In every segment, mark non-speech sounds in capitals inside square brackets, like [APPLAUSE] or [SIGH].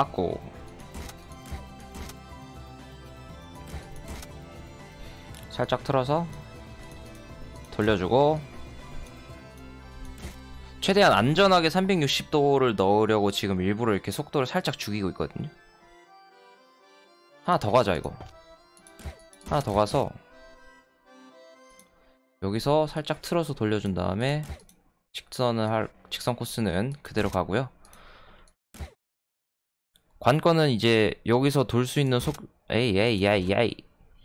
깎고. 살짝 틀어서 돌려주고. 최대한 안전하게 360도를 넣으려고 지금 일부러 이렇게 속도를 살짝 죽이고 있거든요. 하나 더 가자 이거. 하나 더 가서 여기서 살짝 틀어서 돌려준 다음에 직선을 할 직선 코스는 그대로 가고요 관건은 이제 여기서 돌 수 있는 속 에이 에이 야이 야이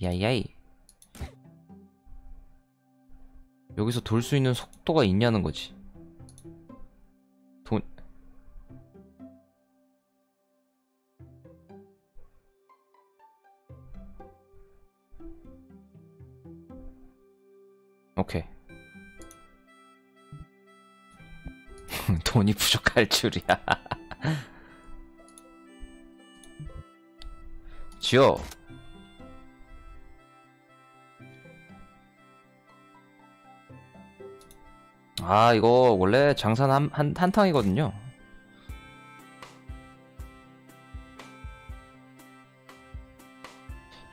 야이 야이. 여기서 돌 수 있는 속도가 있냐는 거지. 돈. 오케이. [LAUGHS] 돈이 부족할 줄이야 [LAUGHS] 지어 아 이거 원래 장사는 한, 한, 한탕이거든요.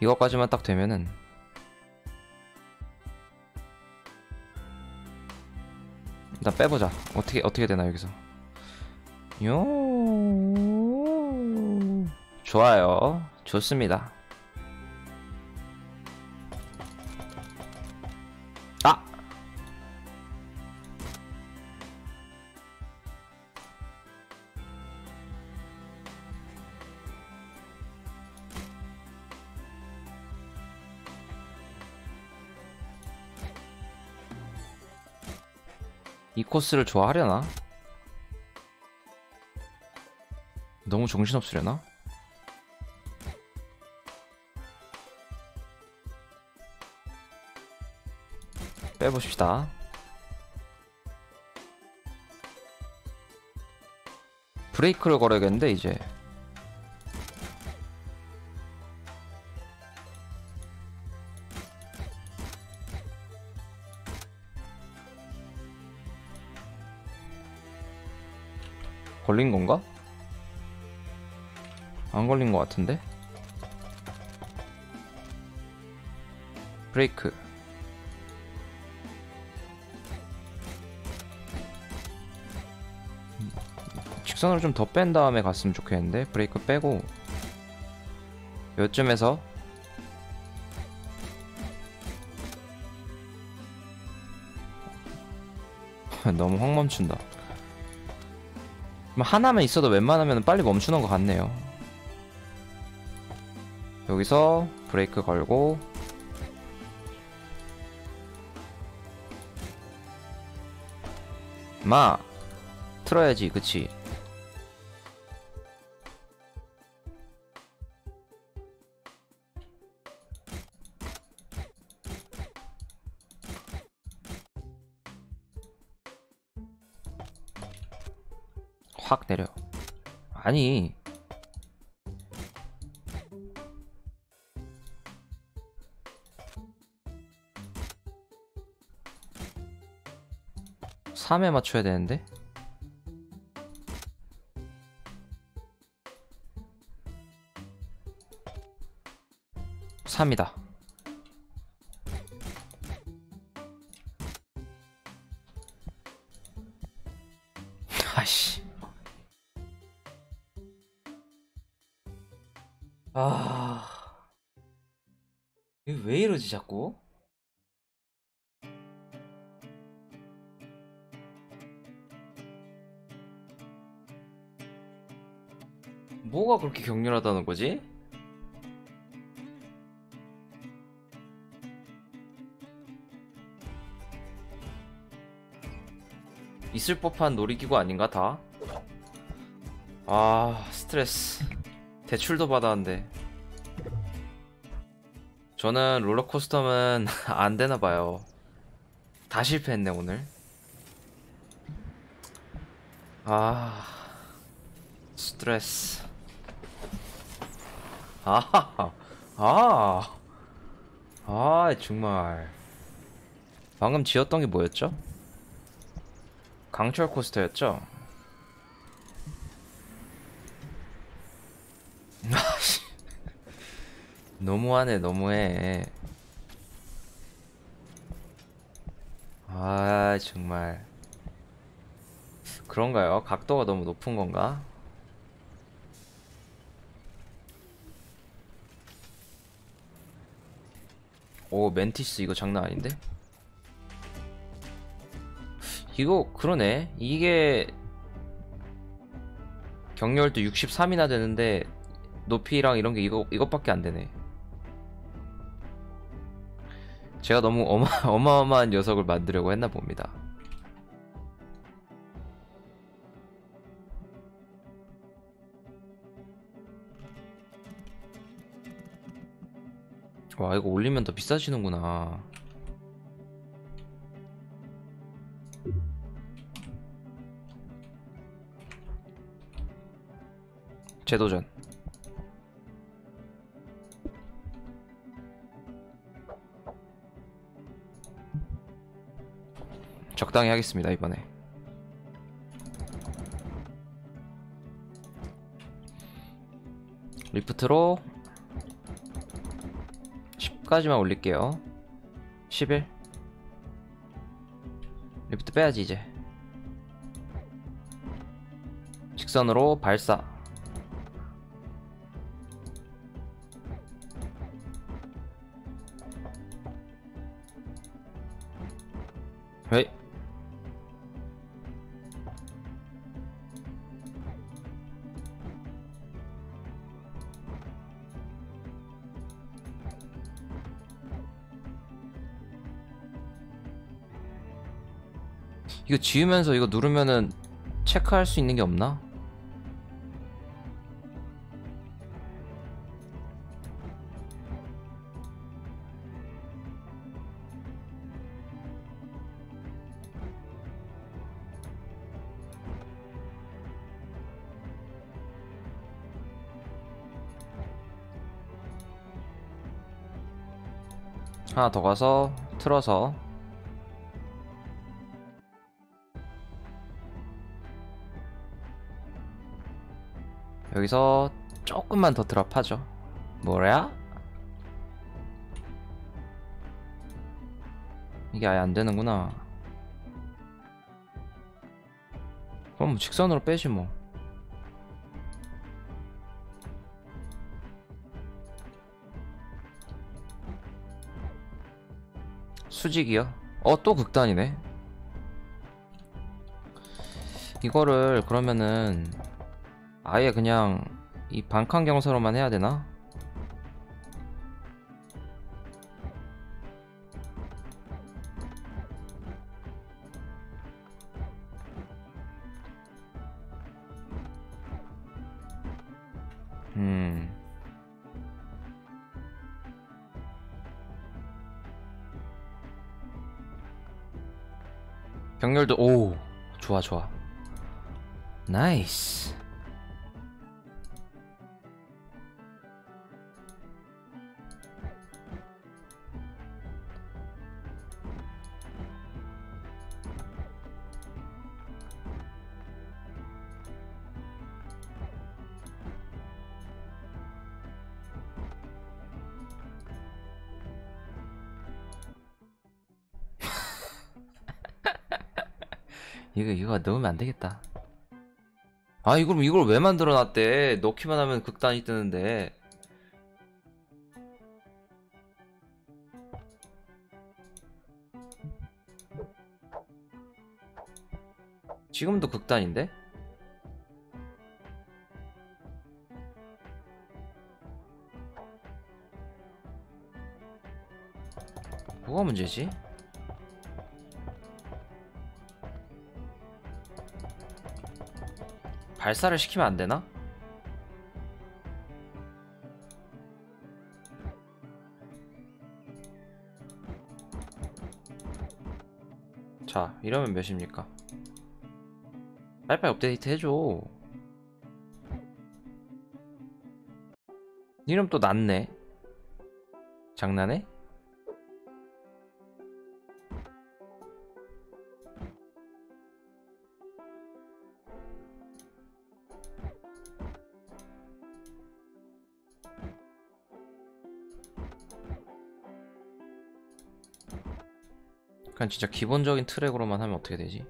이것까지만 딱 되면은 일단 빼보자. 어떻게 어떻게 되나 여기서. 요. 좋아요 좋습니다 아 이 코스를 좋아하려나? 너무 정신없으려나? 빼봅시다. 브레이크를 걸어야겠는데 이제 걸린 건가? 안 걸린 것 같은데? 브레이크 직선으로 좀 더 뺀 다음에 갔으면 좋겠는데 브레이크 빼고. 요쯤에서. [LAUGHS] 너무 확 멈춘다. 그럼 하나만 있어도 웬만하면 빨리 멈추는 것 같네요. 여기서 브레이크 걸고. 마! 틀어야지 그치 아니. 삼에 맞춰야 되는데? 3이다 격렬하다는 거지? 있을 법한 놀이기구 아닌가 다? 아 스트레스. 대출도 받았는데. 저는 롤러코스터는 [LAUGHS] 안 되나봐요. 다 실패했네 오늘. 아 스트레스 아하 아아 아, 정말 방금 지었던 게 뭐였죠? 강철 코스터였죠? [LAUGHS] 너무하네 너무해 아 정말 그런가요? 각도가 너무 높은 건가? 오 멘티스 이거 장난 아닌데? 이거 그러네. 이게 경렬도 63이나 되는데 높이랑 이런 게 이거 이것밖에 안 되네. 제가 너무 어마, [LAUGHS] 어마어마한 녀석을 만들려고 했나 봅니다 와 이거 올리면 더 비싸지는구나. 재도전. 적당히 하겠습니다 이번에. 리프트로 10까지만 올릴게요. 11 리프트 빼야지 이제. 직선으로 발사 이거 지으면서 이거 누르면은 체크할 수 있는 게 없나? 하나 더 가서 틀어서 여기서 조금만 더 드랍하죠 뭐야? 이게 아예 안 되는구나 그럼 뭐 직선으로 빼지 뭐 수직이요? 어 또 극단이네 이거를 그러면은 아예 그냥 이 반칸 경사로만 해야 되나? 음. 경렬도 오 좋아 좋아 나이스 이거 넣으면 안 되겠다. 아 이걸 이걸 왜 만들어 놨대? 넣기만 하면 극단이 뜨는데. 지금도 극단인데? 뭐가 문제지? 발사를 시키면 안 되나? 자, 이러면 몇입니까? 빨리빨리 업데이트 해줘. 이름 또 낮네. 장난해? 그냥 진짜 기본적인 트랙으로만 하면 어떻게 되지?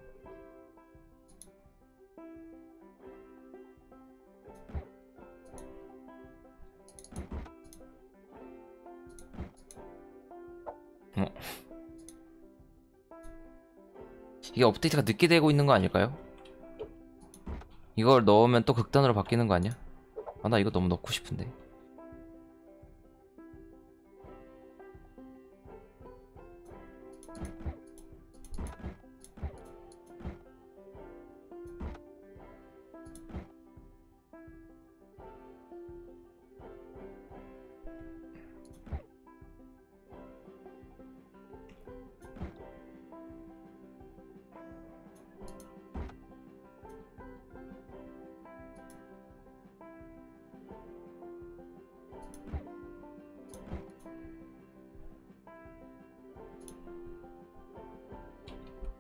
어. 이게 업데이트가 늦게 되고 있는 거 아닐까요? 이걸 넣으면 또 극단으로 바뀌는 거 아니야? 아 나 이거 너무 넣고 싶은데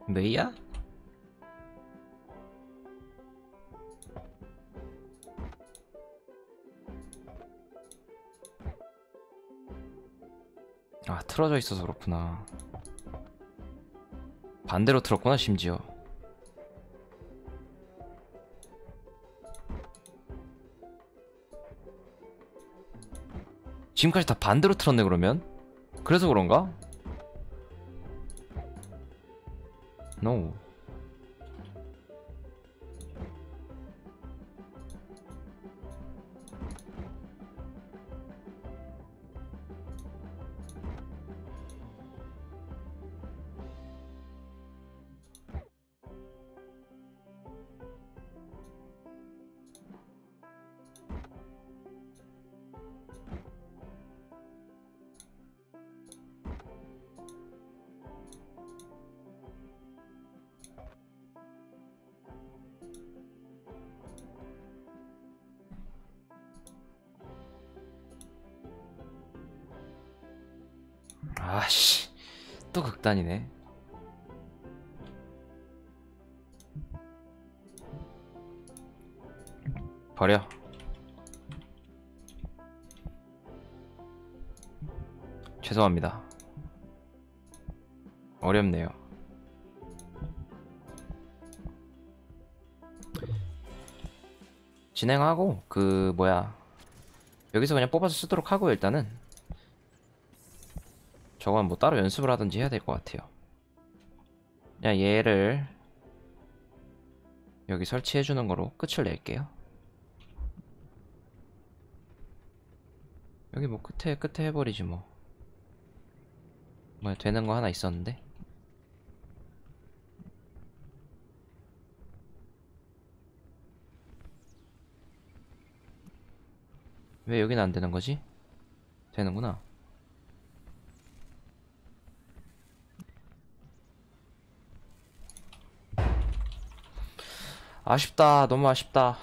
메이야? 아 틀어져 있어서 그렇구나 반대로 틀었구나 심지어 지금까지 다 반대로 틀었네 그러면? 그래서 그런가? No. 아씨 또 극단이네. 버려. 죄송합니다. 어렵네요. 진행하고 그 뭐야 여기서 그냥 뽑아서 쓰도록 하고 일단은 저건 뭐 따로 연습을 하든지 해야 될 것 같아요. 그냥 얘를 여기 설치해주는 거로 끝을 낼게요. 여기 뭐 끝에 끝에 해버리지 뭐. 뭐 되는 거 하나 있었는데. 왜 여기는 안 되는 거지? 되는구나. 아쉽다. 너무 아쉽다.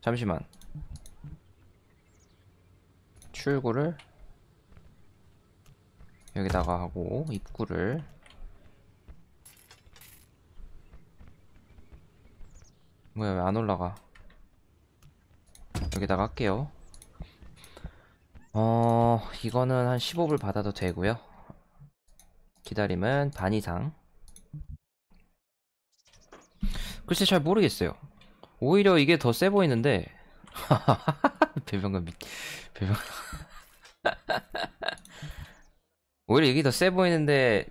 잠시만. 출구를 여기다가 하고 입구를 뭐야 왜 안 올라가? 여기다가 할게요 어, 이거는 한 15불 받아도 되고요. 기다림은 반 이상. 글쎄 잘 모르겠어요. 오히려 이게 더 세 보이는데. [LAUGHS] 배병관 미, 배병. [LAUGHS] 오히려 이게 더 세 보이는데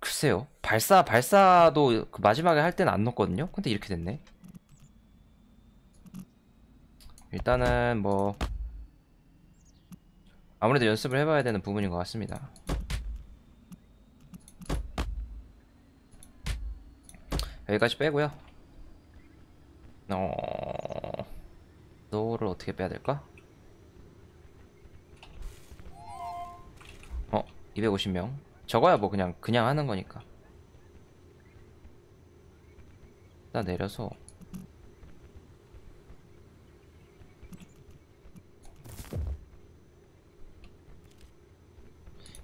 글쎄요. 발사 발사도 그 마지막에 할 때는 안 넣었거든요. 근데 이렇게 됐네. 일단은 뭐 아무래도 연습을 해봐야 되는 부분인 것 같습니다. 여기까지 빼고요. 어... 너를 어떻게 빼야 될까? 어, 250명. 저거야 뭐 그냥 그냥 하는 거니까. 나 내려서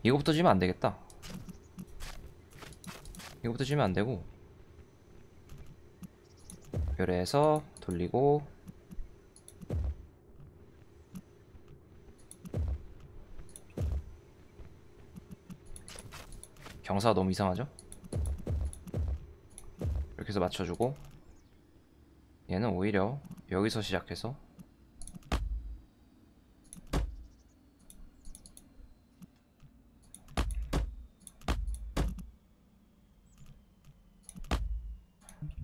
이거부터 지면 안되겠다. 이거부터 지면 안되고. 열에서 돌리고. 경사가 너무 이상하죠? 이렇게 해서 맞춰주고. 얘는 오히려 여기서 시작해서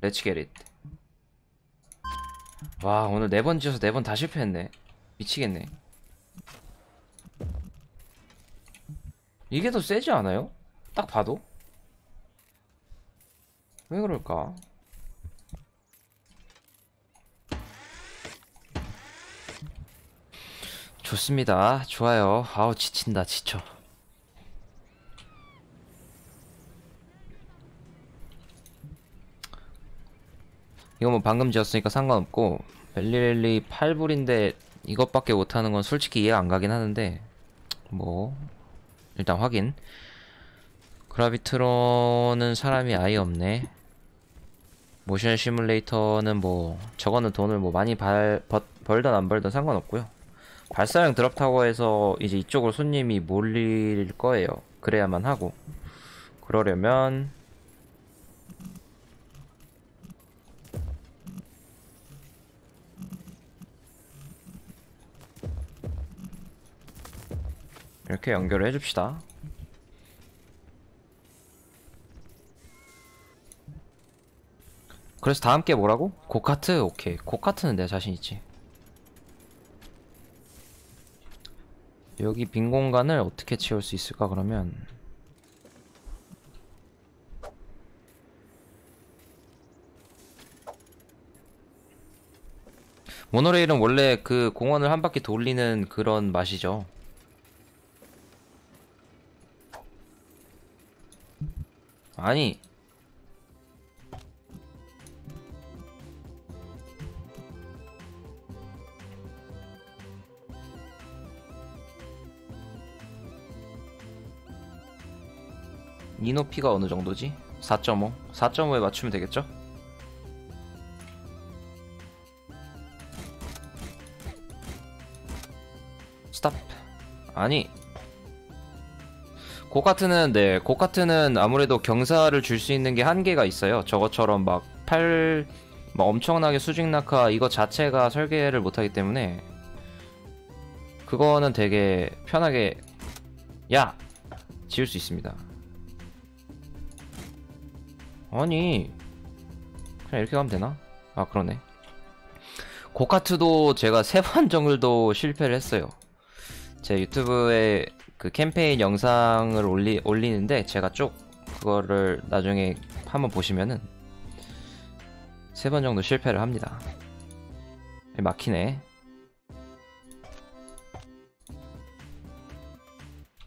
렛츠 겟잇 와 오늘 네 번 지어서 네 번 다 실패했네 미치겠네 이게 더 세지 않아요? 딱 봐도 왜 그럴까? 좋습니다. 좋아요. 아우 지친다 지쳐. 이거 뭐 방금 지었으니까 상관없고 벨리렐리 8불인데 이것밖에 못하는 건 솔직히 이해가 안 가긴 하는데 뭐 일단 확인. 그라비트론은 사람이 아예 없네. 모션 시뮬레이터는 뭐 저거는 돈을 뭐 많이 벌, 벌, 벌든 안 벌든 상관없고요. 발사형 드롭 타고 해서 이제 이쪽으로 손님이 몰릴 거예요. 그래야만 하고. 그러려면 이렇게 연결을 해줍시다. 그래서 다음 게 뭐라고? 고카트? 오케이. 고카트는 내가 자신 있지. 여기 빈 공간을 어떻게 채울 수 있을까 그러면 모노레일은 원래 그 공원을 한 바퀴 돌리는 그런 맛이죠. 아니 이 높이가 어느 정도지? 4.5? 4.5에 맞추면 되겠죠? 스탑 아니 고카트는 네 고카트는 아무래도 경사를 줄 수 있는 게 한계가 있어요. 저것처럼 막팔 막 엄청나게 수직 낙하 이거 자체가 설계를 못하기 때문에 그거는 되게 편하게 야! 지을 수 있습니다. 아니 그냥 이렇게 가면 되나? 아 그러네. 고카트도 제가 세 번 정도 실패를 했어요. 제 유튜브에 그 캠페인 영상을 올리, 올리는데 제가 쭉 그거를 나중에 한번 보시면은 세 번 정도 실패를 합니다. 막히네.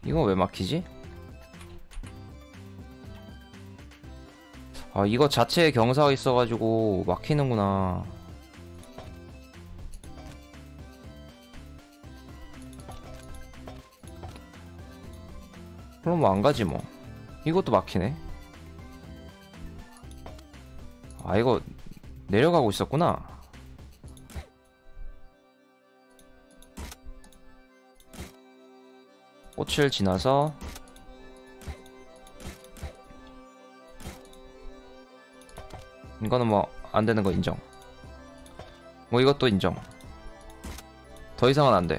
이거 왜 막히지? 아 이거 자체에 경사가 있어가지고 막히는구나 그럼 뭐 안 가지 뭐. 이것도 막히네. 아 이거 내려가고 있었구나. 꽃을 지나서 이거는 뭐 안되는 거 인정. 뭐 이것도 인정. 더 이상은 안돼.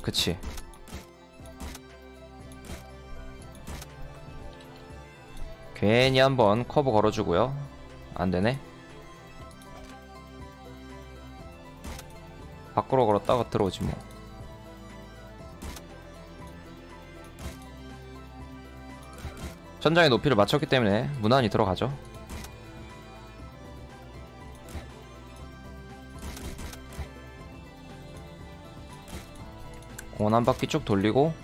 그치 괜히 한번 커브 걸어주고요. 안되네. 밖으로 걸었다가 들어오지 뭐 천장의 높이를 맞췄기 때문에 무난히 들어가죠. 공원 한 바퀴 쭉 돌리고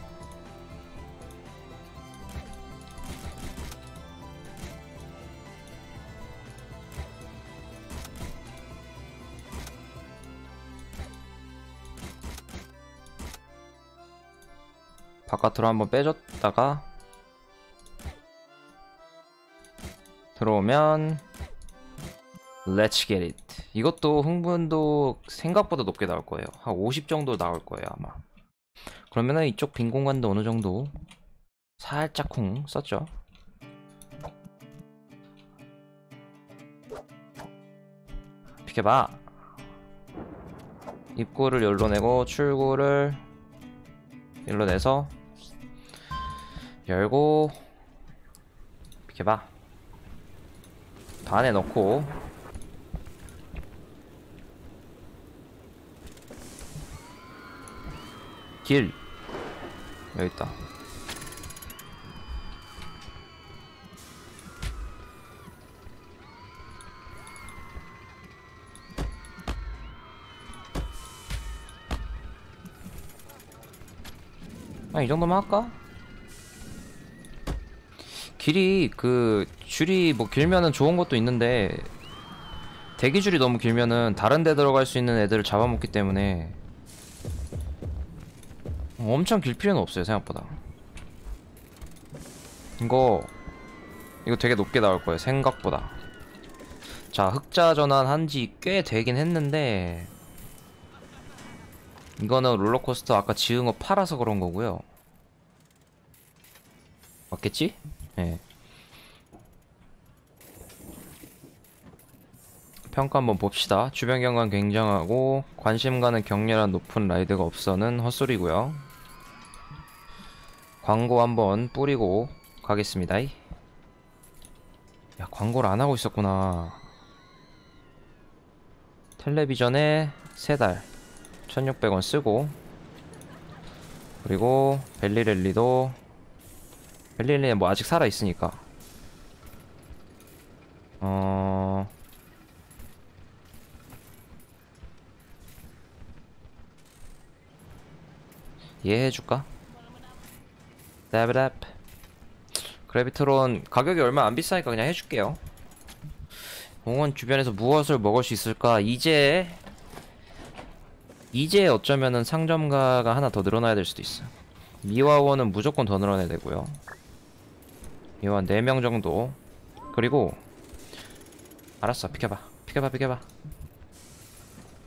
바깥으로 한번 빼줬다가 들어오면 Let's get it. 이것도 흥분도 생각보다 높게 나올 거예요. 한 50 정도 나올 거예요 아마. 그러면은 이쪽 빈 공간도 어느 정도 살짝 쿵 썼죠? 비켜봐. 입구를 열로 내고 출구를 열로 내서 열고 비켜봐. 반에 넣고. 길. 여기 있다. 아, 이 정도만 할까? 길이 그 줄이 뭐 길면은 좋은 것도 있는데 대기 줄이 너무 길면은 다른 데 들어갈 수 있는 애들을 잡아먹기 때문에 엄청 길 필요는 없어요 생각보다 이거 이거 되게 높게 나올 거예요 생각보다 자 흑자 전환 한지 꽤 되긴 했는데 이거는 롤러코스터 아까 지은 거 팔아서 그런 거고요. 맞겠지? 예. 평가 한번 봅시다. 주변 경관 굉장하고 관심 가는 격렬한 높은 라이드가 없어는 헛소리고요. 광고 한번 뿌리고 가겠습니다. 야, 광고를 안 하고 있었구나. 텔레비전에 세 달. 1600원 쓰고 그리고 벨리랠리도 벨리랠리는 뭐 아직 살아 있으니까 어... 얘 해줄까? 랩랩 그래비트론 가격이 얼마 안 비싸니까 그냥 해줄게요 공원 주변에서 무엇을 먹을 수 있을까? 이제 이제 어쩌면은 상점가가 하나 더 늘어나야 될 수도 있어. 미화원은 무조건 더 늘어나야 되고요. 미화 4명 정도. 그리고 알았어. 비켜봐. 비켜봐. 비켜봐.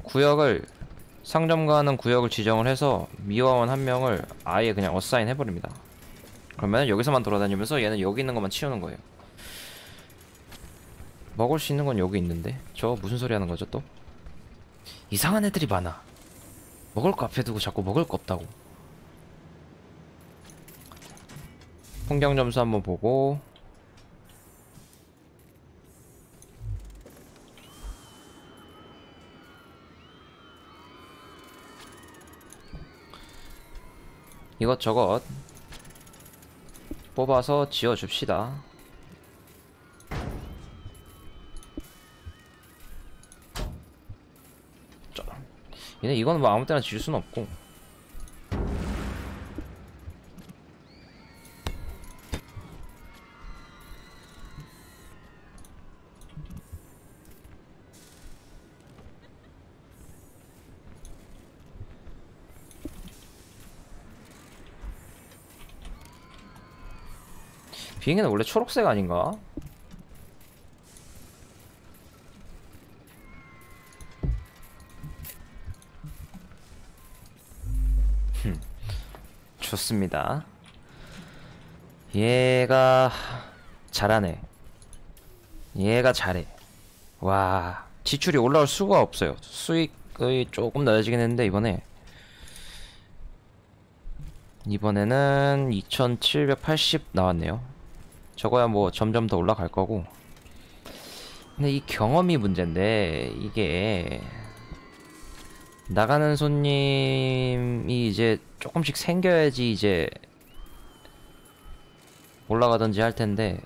구역을 상점가는 구역을 지정을 해서 미화원 한 명을 아예 그냥 어사인 해버립니다. 그러면 여기서만 돌아다니면서 얘는 여기 있는 것만 치우는 거예요. 먹을 수 있는 건 여기 있는데 저 무슨 소리 하는 거죠 또? 이상한 애들이 많아. 먹을 거 앞에 두고 자꾸 먹을 거 없다고 풍경 점수 한번 보고. 이것저것 뽑아서 지어줍시다. 얘네 이거는 뭐 아무 때나 지을 수는 없고 비행기는 원래 초록색 아닌가? 좋습니다. 얘가 잘하네. 얘가 잘해. 와 지출이 올라올 수가 없어요. 수익이 조금 낮아지긴 했는데 이번에 이번에는 2780 나왔네요. 저거야 뭐 점점 더 올라갈 거고. 근데 이 경험이 문제인데 이게 나가는 손님이 이제 조금씩 생겨야지 이제 올라가든지 할 텐데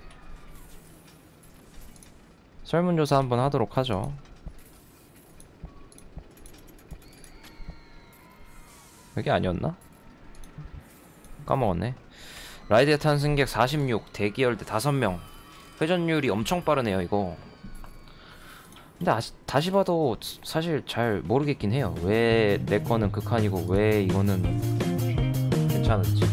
설문조사 한번 하도록 하죠. 여기 아니었나? 까먹었네. 라이드에 탄 승객 46, 대기열대 5명. 회전율이 엄청 빠르네요, 이거. 근데 아시, 다시 봐도 사실 잘 모르겠긴 해요. 왜 내 거는 극한이고 왜 이거는 괜찮은지.